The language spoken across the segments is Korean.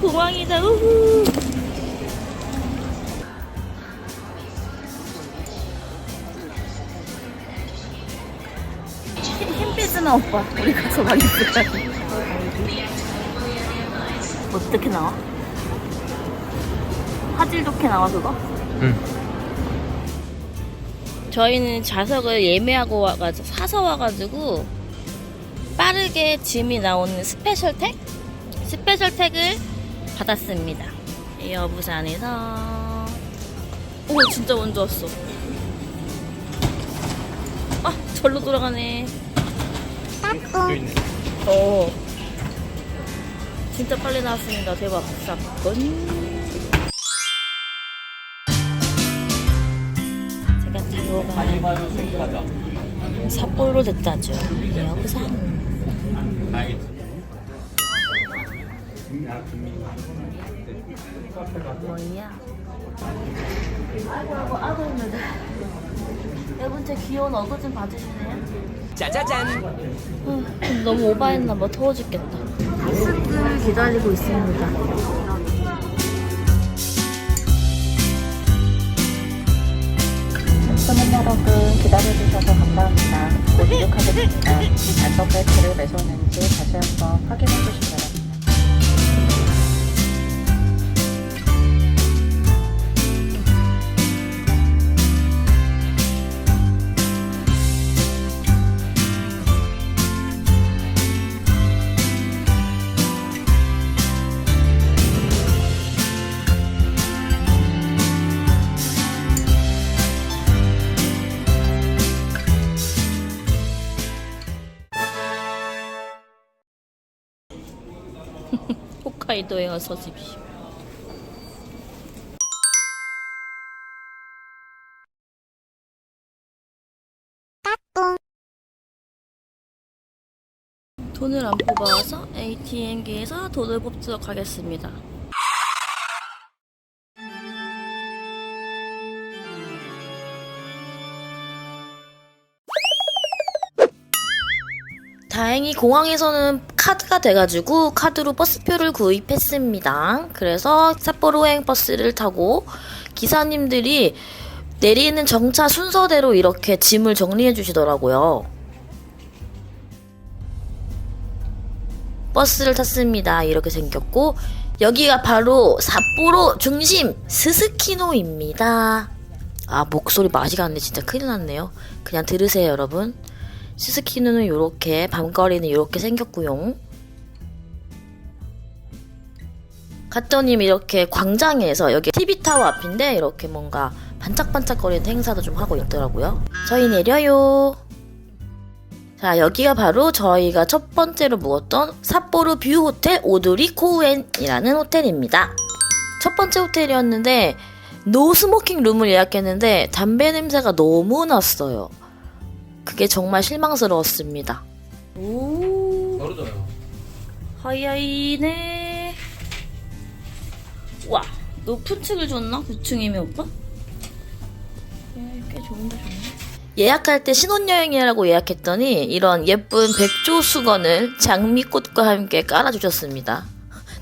공항이다. 우후. 햄피즈나 오빠. 우리 가서 망했을 거야. 어떻게 나와? 화질 좋게 나와 그거? 응. 저희는 좌석을 예매하고 와가지고 사서 와가지고 빠르게 짐이 나오는 스페셜 택? 스페셜 택을 받았습니다. 여부산에서 오 진짜 먼저 왔어. 아 절로 돌아가네. 있네. 어 진짜 빨리 나왔습니다. 대박 사건. 제가 타고 가는 삿포로 됐다죠. 여부산. 뭐야? 아이고 아이고 아고 있는데. 여러분 제 귀여운 얼굴 좀 봐주실래요? 짜자잔. 어, 너무 오바했나 봐 더워 죽겠다. 스를 기다리고 있습니다. 손님 여러분 기다려주셔서 감사합니다. 곧 이륙하겠습니다. 안전 벨트를 매셨는지 다시 한번 확인해 주시기 홋카이도에 어서 집시오. 돈을 안 뽑아서 ATM기에서 돈을 뽑도록 하겠습니다. 다행히 공항에서는 카드가 돼가지고 카드로 버스표를 구입했습니다. 그래서 삿포로행 버스를 타고 기사님들이 내리는 정차 순서대로 이렇게 짐을 정리해 주시더라고요. 버스를 탔습니다. 이렇게 생겼고 여기가 바로 삿포로 중심 스스키노입니다. 아 목소리 맛이 갔네 진짜 큰일 났네요. 그냥 들으세요 여러분. 스스키노는 이렇게 밤거리는 이렇게 생겼고요. 갔더니 이렇게 광장에서 여기 TV타워 앞인데 이렇게 뭔가 반짝반짝거리는 행사도 좀 하고 있더라고요. 저희 내려요. 자, 여기가 바로 저희가 첫 번째로 묵었던 삿포로 뷰 호텔 오도리 코우엔이라는 호텔입니다. 첫 번째 호텔이었는데 노 스모킹 룸을 예약했는데 담배 냄새가 너무 났어요. 그게 정말 실망스러웠습니다. 오, 다르잖아요. 하이하이네. 와, 높은 층을 줬나? 9층이면 오빠? 예, 꽤 좋은데 좋네. 예약할 때 신혼여행이라고 예약했더니 이런 예쁜 백조 수건을 장미꽃과 함께 깔아주셨습니다.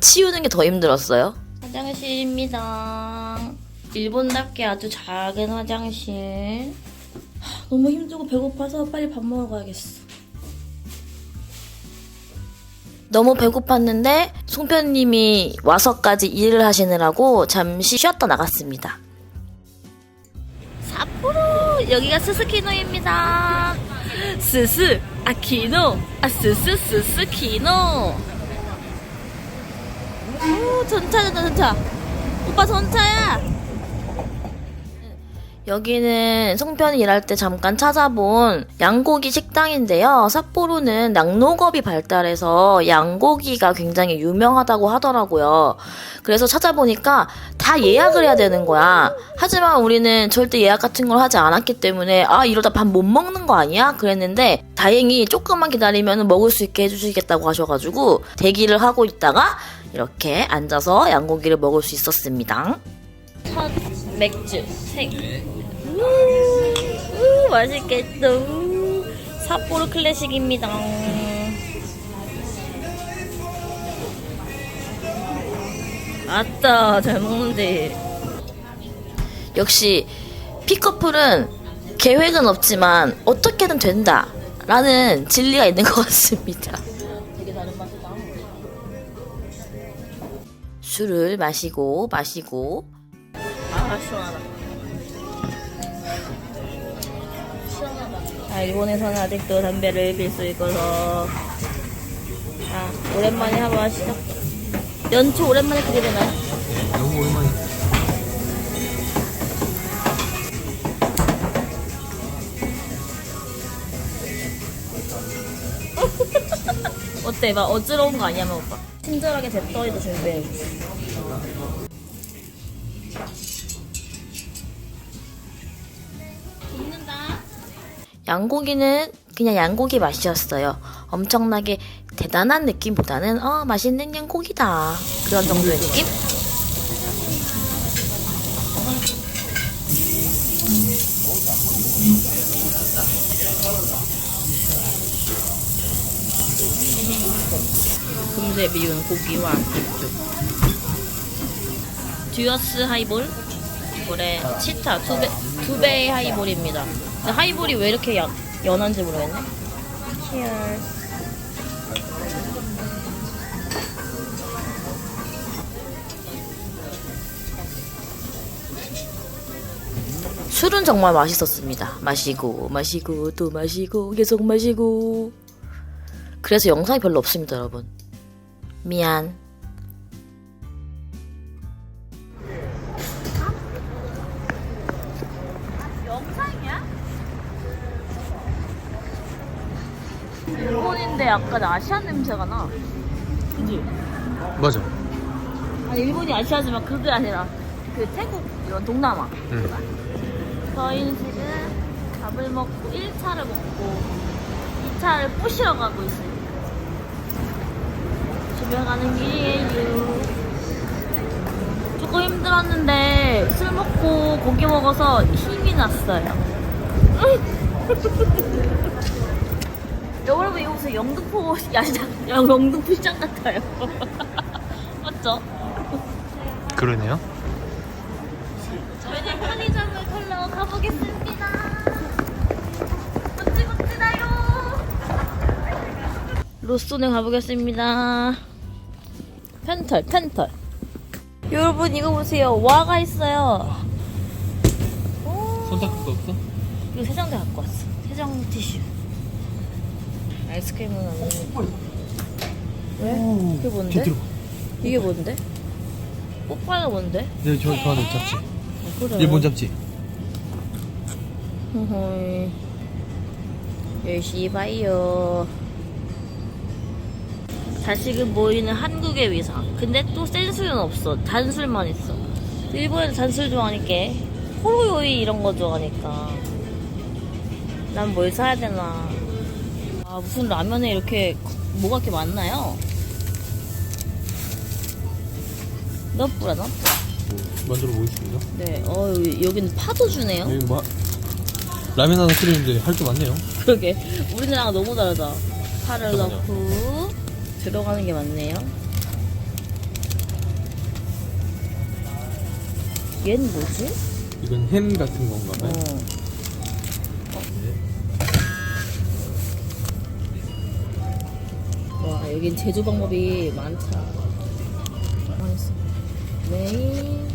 치우는 게 더 힘들었어요. 화장실입니다. 일본답게 아주 작은 화장실. 하, 너무 힘들고 배고파서 빨리 밥 먹으러 가야겠어. 너무 배고팠는데 송편님이 와서까지 일을 하시느라고 잠시 쉬었다 나갔습니다. 삿포로 여기가 스스키노입니다. 스스 아키노 아 스스 스스키노. 오 전차전차 전차. 오빠 전차야. 여기는 송편이 일할 때 잠깐 찾아본 양고기 식당인데요. 삿포로는 낙농업이 발달해서 양고기가 굉장히 유명하다고 하더라고요. 그래서 찾아보니까 다 예약을 해야 되는 거야. 하지만 우리는 절대 예약 같은 걸 하지 않았기 때문에 아 이러다 밥 못 먹는 거 아니야? 그랬는데 다행히 조금만 기다리면 먹을 수 있게 해주시겠다고 하셔가지고 대기를 하고 있다가 이렇게 앉아서 양고기를 먹을 수 있었습니다. 첫 맥주 생. 우, 우, 맛있겠다. 우. 삿포로 클래식입니다. 아따 잘 먹는데 역시 피커플은 계획은 없지만 어떻게든 된다 라는 진리가 있는 것 같습니다 술을 마시고 마시고 아 시원하다 아 일본에서는 아직도 담배를 필수 있어서 아 오랜만에 한번 하시죠 연초 오랜만에 그게 되나요? 너무 오랜만에. 어때? 막 어지러운 거 아니야, 막 오빠? 친절하게 대떠이도 준비해. 양고기는 그냥 양고기 맛이었어요. 엄청나게 대단한 느낌보다는 어 맛있는 양고기다 그런 정도의 느낌? 금세 비운 고기와 육즙 듀어스 하이볼 이번에 치타 두, 배, 두 배의 하이볼입니다. 근데 하이볼이 왜 이렇게 야, 연한지 모르겠네. 술은 정말 맛있었습니다. 마시고 마시고 또 마시고 계속 마시고. 그래서 영상이 별로 없습니다 여러분. 미안 일본인데 약간 아시안 냄새가 나. 그지? 맞아. 아니 일본이 아시아지만 그게 아니라 그 태국 이런 동남아. 응. 저희는 지금 밥을 먹고 1차를 먹고 2차를 부시러 가고 있습니다. 집에 가는 길이에요. 조금 힘들었는데 술 먹고 고기 먹어서 힘이 났어요. 여러분 이거 무슨 영등포 야시장, 영등포 시장 같아요. 맞죠? 그러네요. 저희는 편의점을 털러 가보겠습니다. 멋지멋지다요. 로스톤에 가보겠습니다. 펜털, 펜털. 여러분 이거 보세요. 와가 있어요. 오, 손 닦을 거 없어? 이거 세정제 갖고 왔어. 세정 티슈. 아이스크림은 없는. 왜? 그게 뭔데? 이게 뭔데? 뽀빠이가 뭔데? 네, 저, 저 안에 잡지. 아, 그래. 일본 잡지. 허허이. 열심히 봐요. 자식은 모이는 한국의 위상. 근데 또 센 술은 없어. 단술만 있어. 일본에서 단술 좋아하니까. 호로요이 이런 거 좋아하니까. 난 뭘 사야 되나. 아, 무슨 라면에 이렇게 뭐가 이렇게 많나요? 너뿌라, 너뿌라. 만들어 보겠습니다. 네, 어, 여기- 여기는 파도 주네요. 여기 뭐, 라면 하나 끓이는데 할 게 많네요. 그러게 우리나라랑 너무 다르다 파를 잠깐만요. 넣고 들어가는 게 많네요 얘는 뭐지? 이건 햄 같은 건가 어. 봐요. 와 여긴 제조 방법이 많다 맛있어 메인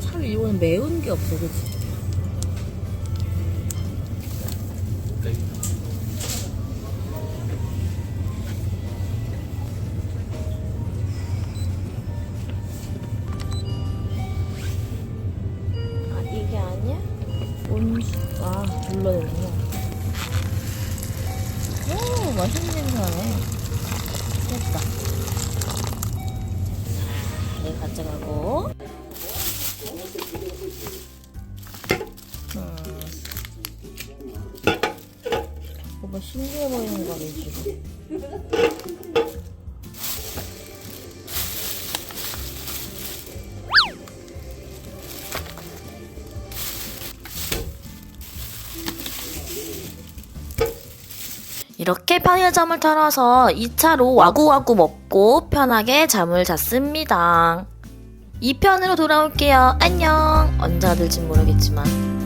참 일본은 매운 게 없어 그치? 네. 아 이게 아니야? 온수 아 눌러야 되구나 오 맛있는 냄새 나네 됐다. 자 이거 가져가고. 음. 오빠 신기해 보이는 거 아니지 지금 이렇게 편의점을 털어서 2차로 와구와구 먹고 편하게 잠을 잤습니다. 2편으로 돌아올게요. 안녕. 언제 될진 모르겠지만.